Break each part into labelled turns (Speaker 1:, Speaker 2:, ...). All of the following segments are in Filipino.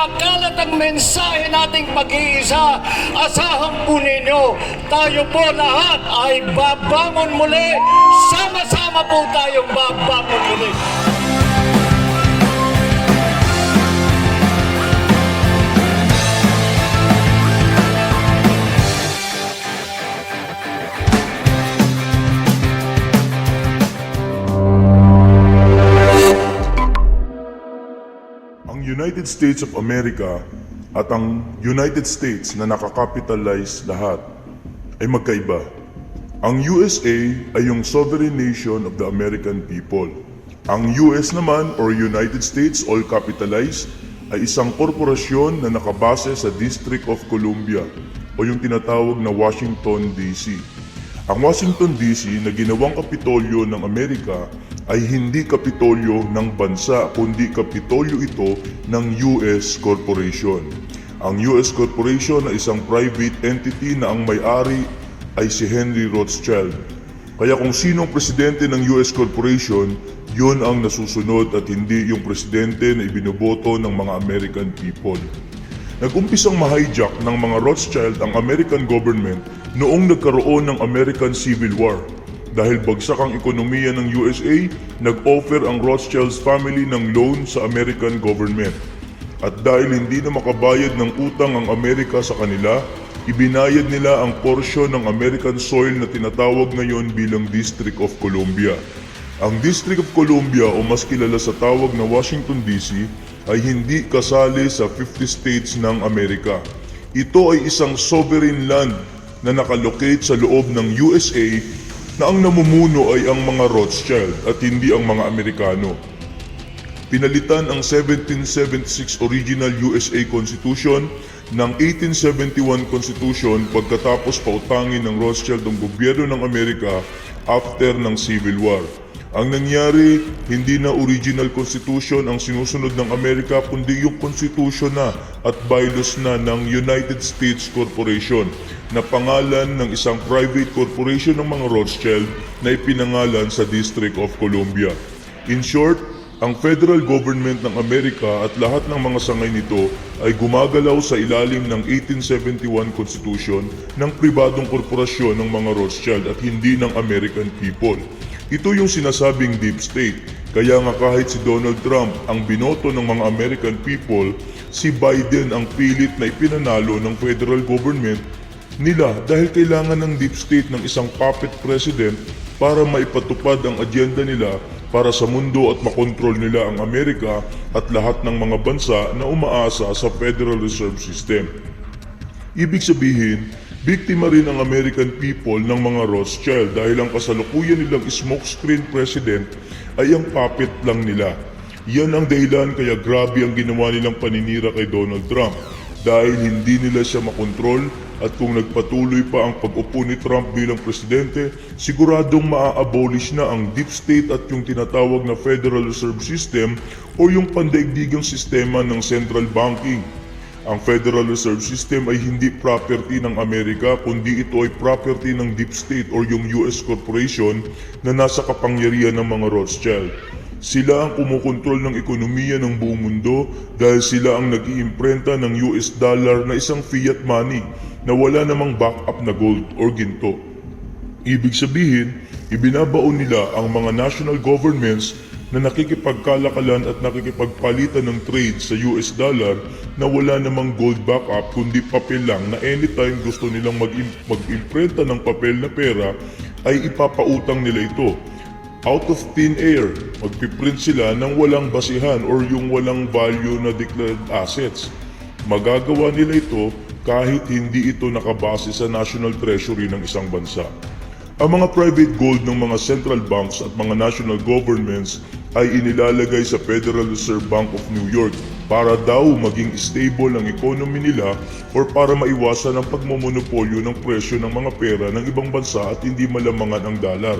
Speaker 1: kinakalat ang mensahe nating pag-iisa. Asahan po ninyo, tayo po lahat ay babangon muli. Sama-sama po tayong babangon muli.
Speaker 2: United States of America at ang United States na nakakapitalize lahat ay magkaiba. Ang USA ay yung sovereign nation of the American people. Ang US naman or United States all capitalized ay isang korporasyon na nakabase sa District of Columbia o yung tinatawag na Washington DC. Ang Washington DC na ginawang kapitolyo ng Amerika ay hindi kapitolyo ng bansa kundi kapitolyo ito ng US Corporation. Ang US Corporation ay isang private entity na ang may-ari ay si Henry Rothschild. Kaya kung sino ang presidente ng US Corporation, yun ang nasusunod at hindi yung presidente na ibinuboto ng mga American people. Nag-umpisang ma-hijack ng mga Rothschild ang American government noong nagkaroon ng American Civil War. Dahil bagsak ang ekonomiya ng USA, nag-offer ang Rothschilds family ng loan sa American government. At dahil hindi na makabayad ng utang ang Amerika sa kanila, ibinayad nila ang porsyon ng American soil na tinatawag ngayon bilang District of Columbia. Ang District of Columbia o mas kilala sa tawag na Washington DC ay hindi kasali sa 50 states ng Amerika. Ito ay isang sovereign land na nakalocate sa loob ng USA na ang namumuno ay ang mga Rothschild at hindi ang mga Amerikano. Pinalitan ang 1776 original USA Constitution ng 1871 Constitution pagkatapos pautangin ng Rothschild ang gobyerno ng Amerika after ng Civil War. Ang nangyari, hindi na original constitution ang sinusunod ng Amerika kundi yung constitution na at bylaws na ng United States Corporation na pangalan ng isang private corporation ng mga Rothschild na ipinangalan sa District of Columbia. In short, ang federal government ng Amerika at lahat ng mga sangay nito ay gumagalaw sa ilalim ng 1871 Constitution ng pribadong korporasyon ng mga Rothschild at hindi ng American people. Ito yung sinasabing deep state. Kaya nga kahit si Donald Trump ang binoto ng mga American people, si Biden ang pilit na ipinanalo ng federal government nila dahil kailangan ng deep state ng isang puppet president para maipatupad ang agenda nila para sa mundo at makontrol nila ang Amerika at lahat ng mga bansa na umaasa sa Federal Reserve System. Ibig sabihin, biktima rin ang American people ng mga Rothschild dahil ang kasalukuyan nilang smokescreen president ay ang puppet lang nila. Yan ang dahilan kaya grabe ang ginawa nilang paninira kay Donald Trump dahil hindi nila siya makontrol at kung nagpatuloy pa ang pag-upo ni Trump bilang presidente, siguradong maa-abolish na ang deep state at yung tinatawag na Federal Reserve System o yung pandaigdigang sistema ng central banking. Ang Federal Reserve System ay hindi property ng Amerika kundi ito ay property ng deep state or yung US corporation na nasa kapangyarihan ng mga Rothschild. Sila ang kumukontrol ng ekonomiya ng buong mundo dahil sila ang nag-iimprenta ng US dollar na isang fiat money na wala namang backup na gold or ginto. Ibig sabihin, ibinabaon nila ang mga national governments na nakikipagkalakalan at nakikipagpalitan ng trade sa US dollar na wala namang gold backup kundi papel lang na anytime gusto nilang mag- mag-imprenta ng papel na pera ay ipapautang nila ito. Out of thin air, magpiprint sila ng walang basihan or yung walang value na declared assets. Magagawa nila ito kahit hindi ito nakabase sa national treasury ng isang bansa. Ang mga private gold ng mga central banks at mga national governments ay inilalagay sa Federal Reserve Bank of New York para daw maging stable ang economy nila or para maiwasan ang pagmomonopolyo ng presyo ng mga pera ng ibang bansa at hindi malamangan ang dollar.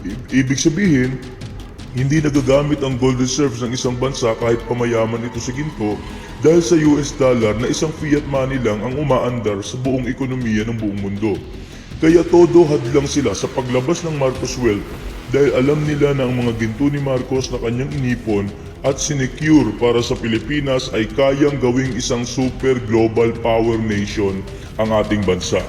Speaker 2: I- ibig sabihin, hindi nagagamit ang gold reserves ng isang bansa kahit pamayaman ito sa ginto dahil sa US dollar na isang fiat money lang ang umaandar sa buong ekonomiya ng buong mundo. Kaya todo hadlang sila sa paglabas ng Marcos Wealth dahil alam nila na ang mga ginto ni Marcos na kanyang inipon at sinecure para sa Pilipinas ay kayang gawing isang super global power nation ang ating bansa.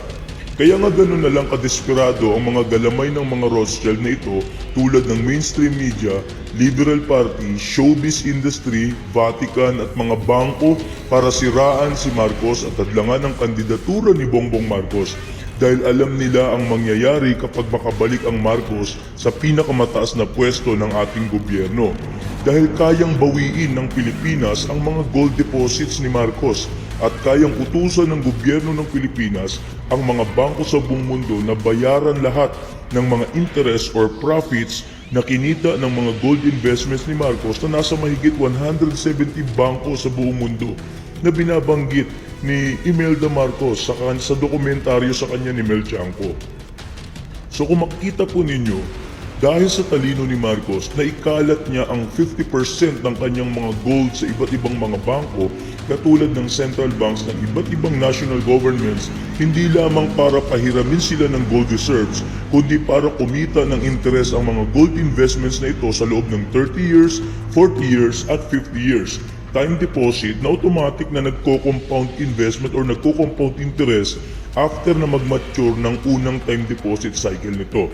Speaker 2: Kaya nga ganun na lang kadesperado ang mga galamay ng mga Rothschild na ito tulad ng mainstream media, liberal party, showbiz industry, Vatican at mga bangko para siraan si Marcos at hadlangan ang kandidatura ni Bongbong Marcos dahil alam nila ang mangyayari kapag makabalik ang Marcos sa pinakamataas na pwesto ng ating gobyerno. Dahil kayang bawiin ng Pilipinas ang mga gold deposits ni Marcos at kayang utusan ng gobyerno ng Pilipinas ang mga bangko sa buong mundo na bayaran lahat ng mga interest or profits na kinita ng mga gold investments ni Marcos na nasa mahigit 170 bangko sa buong mundo na binabanggit ni Imelda Marcos sa, sa dokumentaryo sa kanya ni Mel Chanco. So kung makikita po ninyo, dahil sa talino ni Marcos, na ikalat niya ang 50% ng kanyang mga gold sa iba't ibang mga bangko, katulad ng central banks ng iba't ibang national governments, hindi lamang para pahiramin sila ng gold reserves, kundi para kumita ng interes ang mga gold investments na ito sa loob ng 30 years, 40 years, at 50 years time deposit na automatic na nagko-compound investment or nagko-compound interest after na mag-mature ng unang time deposit cycle nito.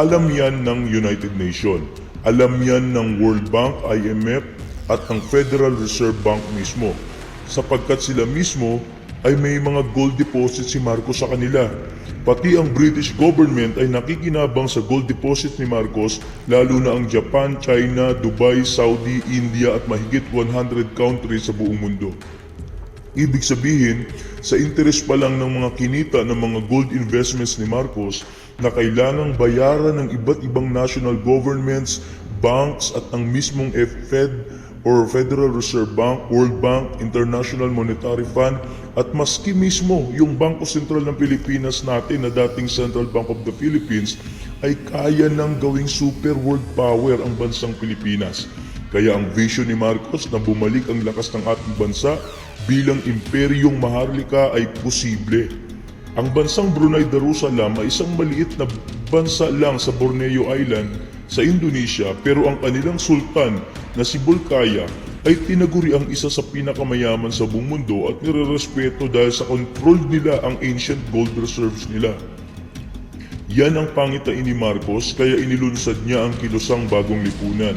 Speaker 2: Alam yan ng United Nations. Alam yan ng World Bank, IMF at ng Federal Reserve Bank mismo. Sapagkat sila mismo ay may mga gold deposit si Marcos sa kanila. Pati ang British government ay nakikinabang sa gold deposit ni Marcos lalo na ang Japan, China, Dubai, Saudi, India at mahigit 100 countries sa buong mundo. Ibig sabihin, sa interest pa lang ng mga kinita ng mga gold investments ni Marcos na kailangang bayaran ng iba't ibang national governments, banks at ang mismong Fed or Federal Reserve Bank, World Bank, International Monetary Fund at maski mismo yung Bangko Sentral ng Pilipinas natin na dating Central Bank of the Philippines ay kaya nang gawing super world power ang bansang Pilipinas. Kaya ang vision ni Marcos na bumalik ang lakas ng ating bansa bilang imperyong maharlika ay posible. Ang bansang Brunei Darussalam ay isang maliit na bansa lang sa Borneo Island sa Indonesia pero ang kanilang sultan na si Bolkaya ay tinaguri ang isa sa pinakamayaman sa buong mundo at nirerespeto dahil sa control nila ang ancient gold reserves nila. Yan ang pangitain ni Marcos kaya inilunsad niya ang kilusang bagong lipunan.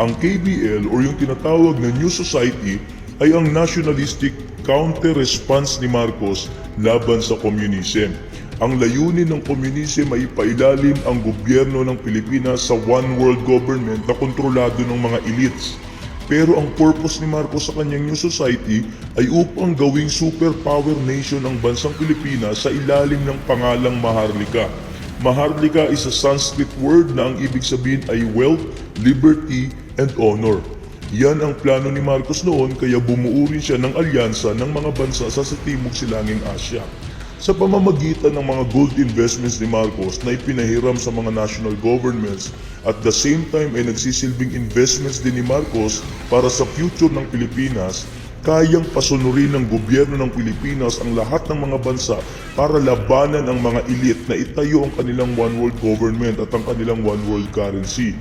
Speaker 2: Ang KBL or yung tinatawag na New Society ay ang nationalistic counter-response ni Marcos laban sa communism. Ang layunin ng communism ay ipailalim ang gobyerno ng Pilipinas sa one world government na kontrolado ng mga elites. Pero ang purpose ni Marcos sa kanyang New Society ay upang gawing superpower nation ang bansang Pilipinas sa ilalim ng pangalang Maharlika. Maharlika is a Sanskrit word na ang ibig sabihin ay wealth, liberty, and honor. Yan ang plano ni Marcos noon kaya bumuo rin siya ng alyansa ng mga bansa sa, sa Timog Silanging Asya. Sa pamamagitan ng mga gold investments ni Marcos na ipinahiram sa mga national governments at the same time ay nagsisilbing investments din ni Marcos para sa future ng Pilipinas, kayang pasunurin ng gobyerno ng Pilipinas ang lahat ng mga bansa para labanan ang mga elite na itayo ang kanilang one world government at ang kanilang one world currency.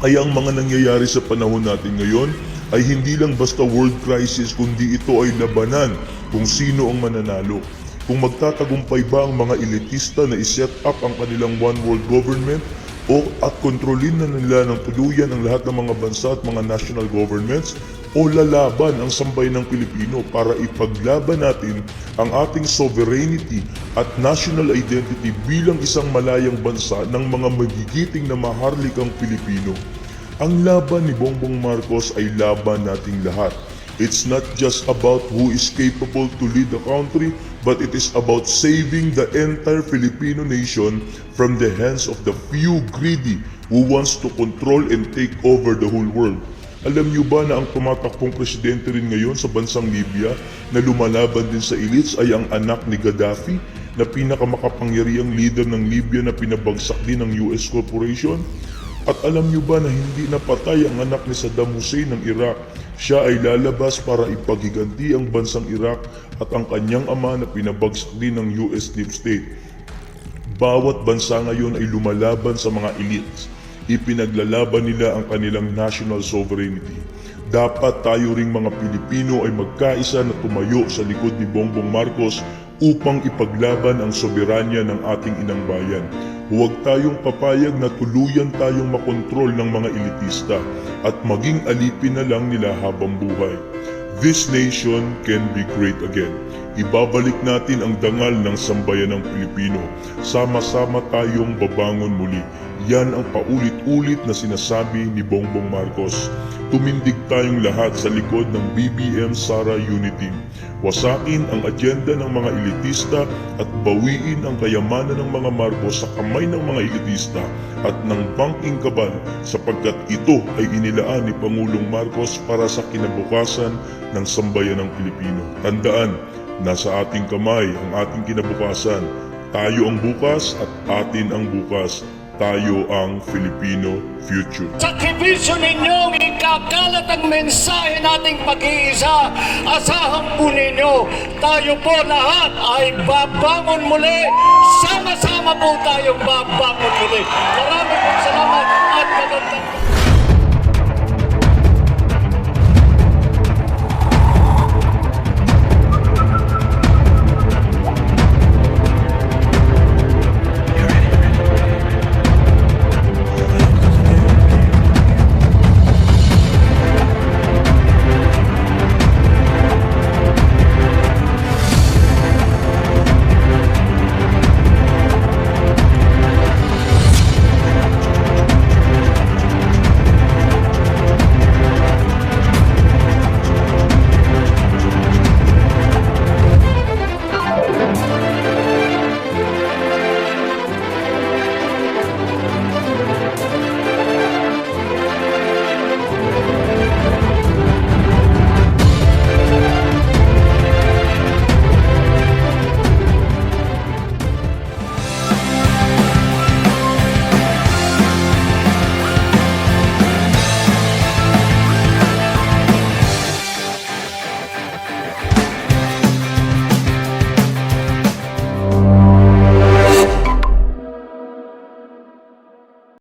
Speaker 2: Kaya ang mga nangyayari sa panahon natin ngayon ay hindi lang basta world crisis kundi ito ay labanan kung sino ang mananalo. Kung magtatagumpay ba ang mga elitista na iset up ang kanilang one world government o at kontrolin na nila ng tuluyan ang lahat ng mga bansa at mga national governments o lalaban ang sambay ng Pilipino para ipaglaban natin ang ating sovereignty at national identity bilang isang malayang bansa ng mga magigiting na maharlikang Pilipino. Ang laban ni Bongbong Marcos ay laban nating lahat. It's not just about who is capable to lead the country, but it is about saving the entire Filipino nation from the hands of the few greedy who wants to control and take over the whole world. Alam niyo ba na ang tumatakbong presidente rin ngayon sa bansang Libya na lumalaban din sa elites ay ang anak ni Gaddafi na pinakamakapangyariang leader ng Libya na pinabagsak din ng US Corporation? At alam niyo ba na hindi napatay ang anak ni Saddam Hussein ng Iraq? Siya ay lalabas para ipaghiganti ang bansang Iraq at ang kanyang ama na pinabagsak din ng US Deep State. Bawat bansa ngayon ay lumalaban sa mga elites. ipinaglalaban nila ang kanilang national sovereignty. Dapat tayo ring mga Pilipino ay magkaisa na tumayo sa likod ni Bongbong Marcos upang ipaglaban ang soberanya ng ating inang bayan. Huwag tayong papayag na tuluyan tayong makontrol ng mga elitista at maging alipin na lang nila habang buhay. This nation can be great again. Ibabalik natin ang dangal ng sambayan ng Pilipino. Sama-sama tayong babangon muli. Yan ang paulit-ulit na sinasabi ni Bongbong Marcos. Tumindig tayong lahat sa likod ng BBM Sara Unity. Wasakin ang agenda ng mga elitista at bawiin ang kayamanan ng mga Marcos sa kamay ng mga elitista at ng banking kabal sapagkat ito ay inilaan ni Pangulong Marcos para sa kinabukasan ng sambayan ng Pilipino. Tandaan, nasa ating kamay ang ating kinabukasan. Tayo ang bukas at atin ang bukas. Tayo ang Filipino future.
Speaker 1: Sakripisyo ninyong ikakalat ang mensahe nating pag-iisa. Asahan po ninyo, tayo po lahat ay babangon muli. Sama-sama po tayong babangon muli. Maraming salamat at magandang